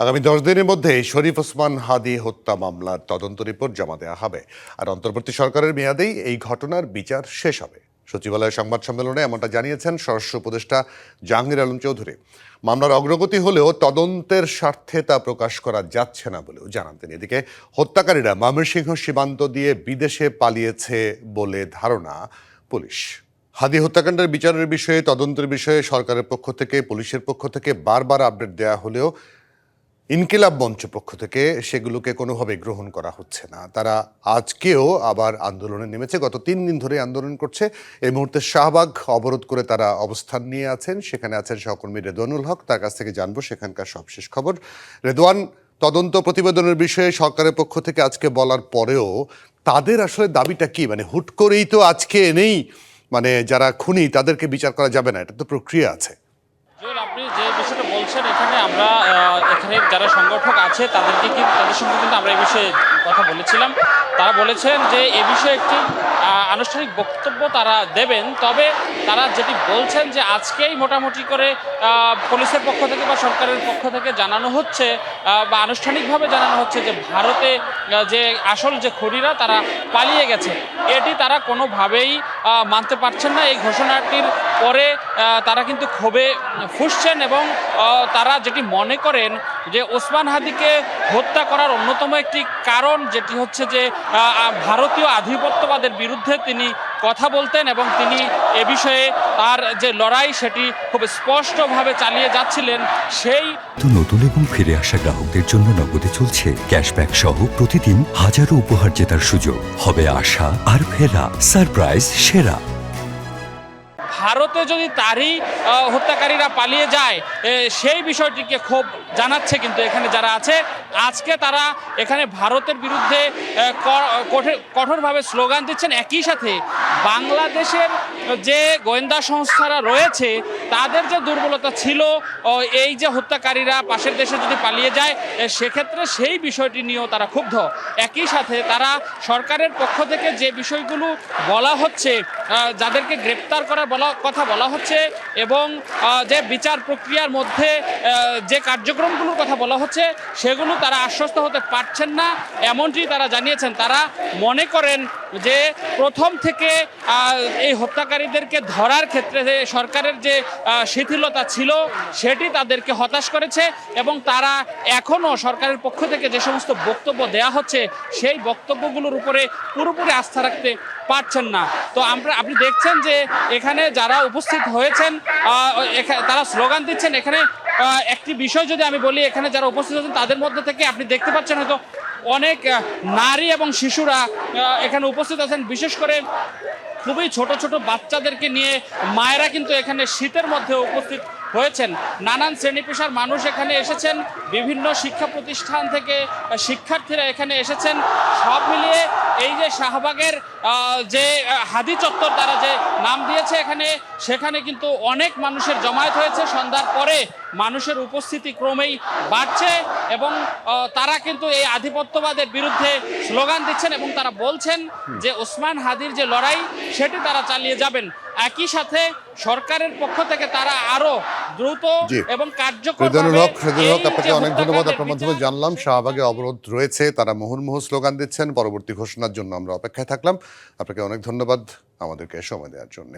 আগামী দশ দিনের মধ্যে শরীফ ওসমান হাদি হত্যা মামলার তদন্ত রিপোর্ট জমা দেওয়া হবে। আর অন্তর্বর্তী সরকারের মেয়াদেই এই ঘটনার বিচার শেষ হবে। সচিবালয়ের সংবাদ সম্মেলনে এমনটা জানিয়েছেন স্বরাষ্ট্র উপদেষ্টা জাহাঙ্গীর আলম চৌধুরী। মামলার অগ্রগতি হলেও তদন্তের স্বার্থে তা প্রকাশ করা যাচ্ছে না বলেও জানান তিনি। এদিকে হত্যাকারীরা ময়মনসিংহ সীমান্ত দিয়ে বিদেশে পালিয়েছে বলে ধারণা পুলিশ। হাদি হত্যাকাণ্ডের বিচারের বিষয়ে, তদন্তের বিষয়ে সরকারের পক্ষ থেকে, পুলিশের পক্ষ থেকে বারবার আপডেট দেওয়া হলেও ইনকিলাব মঞ্চ পক্ষ থেকে সেগুলোকে কোনোভাবে গ্রহণ করা হচ্ছে না। তারা আজকেও আবার আন্দোলনে নেমেছে। গত তিন দিন ধরে আন্দোলন করছে। এই মুহূর্তে শাহবাগ অবরোধ করে তারা অবস্থান নিয়ে আছেন। সেখানে আছেন সহকর্মী রেদওয়ানুল হক। তার কাছ থেকে জানব সেখানকার সবশেষ খবর। রেদওয়ান, তদন্ত প্রতিবেদনের বিষয়ে সরকারের পক্ষ থেকে আজকে বলার পরেও তাদের আসলে দাবিটা কি? মানে হুট করেই তো আজকে এনেই মানে যারা খুনি তাদেরকে বিচার করা যাবে না। এটা তো প্রক্রিয়া আছে। আপনি যে বলছেন এখানে আমরা এখানে যারা সংগঠক আছে, তাদেরকে কিন্তু তাদের সঙ্গে কিন্তু আমরা এই বিষয়ে কথা বলেছিলাম। তারা বলেছেন যে এ বিষয়ে একটি আনুষ্ঠানিক বক্তব্য তারা দেবেন। তবে তারা যেটি বলছেন যে আজকেই মোটামুটি করে পুলিশের পক্ষ থেকে বা সরকারের পক্ষ থেকে জানানো হচ্ছে বা আনুষ্ঠানিকভাবে জানানো হচ্ছে যে ভারতে যে আসল যে খনিরা তারা পালিয়ে গেছে। এটি তারা কোনোভাবেই মানতে পারছেন না। এই ঘোষণাটির পরে তারা কিন্তু ক্ষোভে ফুসছেন এবং তারা যেটি মনে করেন যে ওসমান হাদিকে হত্যা করার অন্যতম একটি কারণ যেটি হচ্ছে যে ভারতীয় আধিপত্যবাদের বিরুদ্ধে তিনি কথা বলতেন এবং তিনি এ বিষয়ে তার যে লড়াই সেটি খুব স্পষ্টভাবে চালিয়ে যাচ্ছিলেন। সেই নতুন এবং ফিরে আসা গ্রাহকদের জন্য নগদে চলছে ক্যাশব্যাক সহ প্রতিদিন হাজারো উপহার জেতার সুযোগ। হবে আশা আর ফেরা, সারপ্রাইজ, সেরা। ভারতে যদি তারই হত্যাকারীরা পালিয়ে যায় সেই বিষয়টিকে ক্ষোভ জানাচ্ছে কিন্তু এখানে যারা আছে, আজকে তারা এখানে ভারতের বিরুদ্ধে কঠোরভাবে স্লোগান দিচ্ছেন। একই সাথে বাংলাদেশের যে গোয়েন্দা সংস্থারা রয়েছে, তাদের যে দুর্বলতা ছিল এই যে হত্যাকারীরা পাশের দেশে যদি পালিয়ে যায় সেক্ষেত্রে সেই বিষয়টি নিয়েও তারা ক্ষুব্ধ। একই সাথে তারা সরকারের পক্ষ থেকে যে বিষয়গুলো বলা হচ্ছে যাদেরকে গ্রেপ্তার করা বলা কথা বলা হচ্ছে এবং যে বিচার প্রক্রিয়ার মধ্যে যে কার্যক্রমগুলোর কথা বলা হচ্ছে, সেগুলো তারা আশ্বস্ত হতে পারছেন না। এমনটি তারা জানিয়েছেন। তারা মনে করেন যে প্রথম থেকে এই হত্যাকারীদেরকে ধরার ক্ষেত্রে সরকারের যে শিথিলতা ছিল, সেটি তাদেরকে হতাশ করেছে এবং তারা এখনও সরকারের পক্ষ থেকে যে সমস্ত বক্তব্য দেয়া হচ্ছে, সেই বক্তব্যগুলোর উপরে পুরোপুরি আস্থা রাখতে পারছেন না। তো আমরা, আপনি দেখছেন যে এখানে যারা উপস্থিত হয়েছেন তারা স্লোগান দিচ্ছেন। এখানে একটি বিষয় যদি আমি বলি, এখানে যারা উপস্থিত হয়েছেন, তাদের মধ্যে থেকে আপনি দেখতে পাচ্ছেন হয়তো অনেক নারী এবং শিশুরা এখানে উপস্থিত আছেন। বিশেষ করে খুবই ছোট ছোট বাচ্চাদেরকে নিয়ে মায়েরা কিন্তু এখানে শীতের মধ্যে উপস্থিত হয়েছেন। নানান শ্রেণি পেশার মানুষ এখানে এসেছেন, বিভিন্ন শিক্ষা প্রতিষ্ঠান থেকে শিক্ষার্থীরা এখানে এসেছেন। সব মিলিয়ে এই যে শাহবাগের যে হাদি চত্বর তারা যে নাম দিয়েছে এখানে, সেখানে কিন্তু অনেক মানুষের জমায়েত হয়েছে। সন্ধ্যার পরে মানুষের উপস্থিতি ক্রমেই বাড়ছে এবং তারা কিন্তু এই আধিপত্যবাদের বিরুদ্ধে স্লোগান দিচ্ছেন এবং তারা বলছেন যে ওসমান হাদির যে লড়াই, সেটি তারা চালিয়ে যাবেন। একই সাথে সরকারের পক্ষ থেকে তারা আরও দ্রুত এবং কার্যকর হক হক আপনাকে অনেক ধন্যবাদ আপনার মাধ্যমে জানলাম শাহবাগে অবরোধ রয়েছে তারা মুহুর্মুহু স্লোগান দিচ্ছেন পরবর্তী ঘোষণার জন্য আমরা অপেক্ষায় থাকলাম। আপনাকে অনেক ধন্যবাদ আমাদেরকে সময় দেওয়ার জন্য।